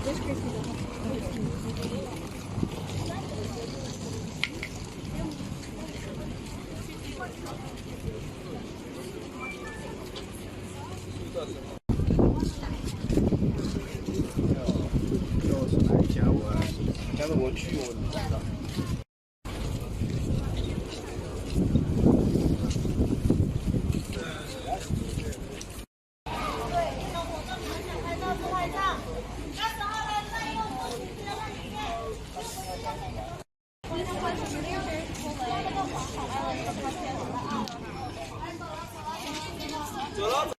告诉哪一家我，下次我去我知道。 อ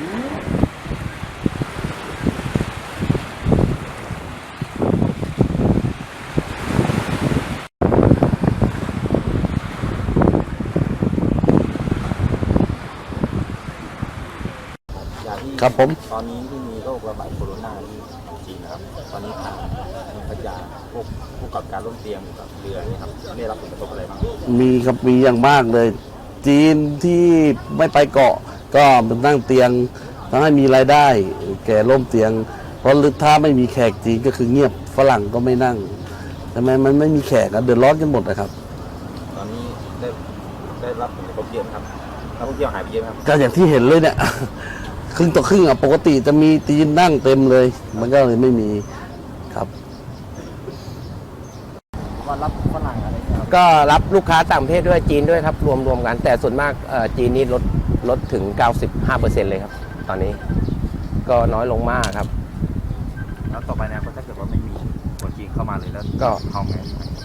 ครับผม ตอนนี้ที่มีโรคระบาดโคโรนาที่จีนนะครับตอนนี้ทางเมืองพัทยาพวกผู้ประกอบการร่วมเตรียมกับเรือเนี่ยครับได้รับผลกระทบอะไรบ้างมีครับมีอย่างมากเลย จีนที่ไม่ไปเกาะ ก็มันนั่งเตียงทำให้มีรายได้ แก่ร่มเตียง เพราะถ้าไม่มีแขกจีนก็คือเงียบฝรั่งก็ไม่นั่งทำไมมันไม่มีแขกอะเดือดร้อนกันหมดนะครับ ตอนนี้ได้ได้รับผลกระทบเยอะไหมครับนักท่องเที่ยวหายไปเยอะไหมครับก็อย่างที่เห็นเลยเนี่ย ครึ่งต่อครึ่งอะปกติจะมีจีนนั่งเต็มเลย มันก็เลยไม่มีครับ ว่ารับฝรั่งอะไรเนี่ยครับ ก็รับลูกค้าต่างประเทศด้วยจีนด้วยครับ รวมรวมกัน แต่ส่วนมากเอ่อจีนนี่ลดลดถึง 95%เลยครับ ตอนนี้ก็น้อยลงมากครับ แล้วต่อไปเนยถ้าเกิดว่าไม่มีคนจีนเข้ามาเลยแล้วก็เขาไง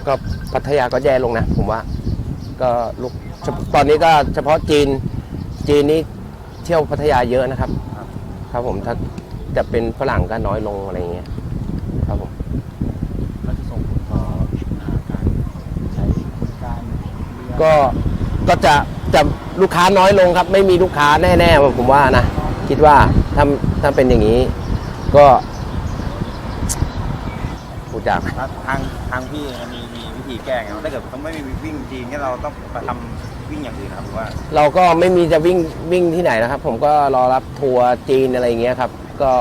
ก็พัทยาก็แย่ลงนะ ผมว่า ก็ลูกเฉพาะตอนนี้ก็เฉพาะจีน จีนนี่เที่ยวพัทยาเยอะนะครับ ครับผมถ้าจะเป็นฝรั่งก็น้อยลงอะไรอย่างเงี้ยครับผม แล้วจะส่งผลต่ออ่าการใช้บริการเรือ ก็ก็จะจะลูกค้าน้อยลงครับ ไม่มีลูกค้าแน่ๆผมว่านะ คิดว่าถ้าถ้าเป็นอย่างนี้ ก็พูดจากทางทางทางพี่มันมีมีวิธีแก้ไงครับถ้าเกิดเขาไม่มีวิ่งจีนก็เราต้องไปทำวิ่งอย่างอื่นนะครับหรือว่าเราก็ไม่มีจะวิ่งวิ่งที่ไหนนะครับ ผมก็รอรับทัวร์จีนอะไรอย่างเงี้ยครับ ก็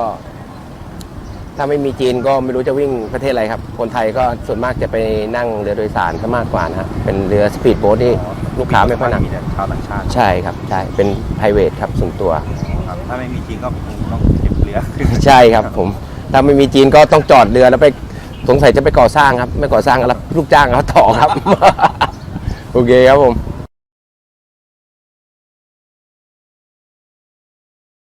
ถ้าไม่มีจีนก็ไม่รู้จะวิ่งประเทศอะไรครับ คนไทยก็ส่วนมากจะไปนั่งเรือโดยสารซะมากกว่านะฮะเป็นเรือสปีดโบ๊ทที่ลูกค้าไม่ค่อยนั่งมีแต่ชาวต่างชาติใช่ครับใช่เป็น p r i v a t ครับส่วนตัว ครับถ้าไม่มีจีนก็คงต้องเก็บเรือ ใช่ครับผมถ้าไม่มีจีนก็ต้องจอดเรือแล้วไปสงสัยจะไปก่อสร้างครับ ไม่ก่อสร้างแล้วลูกจ้างเขาต่อครับ โอเคครับผม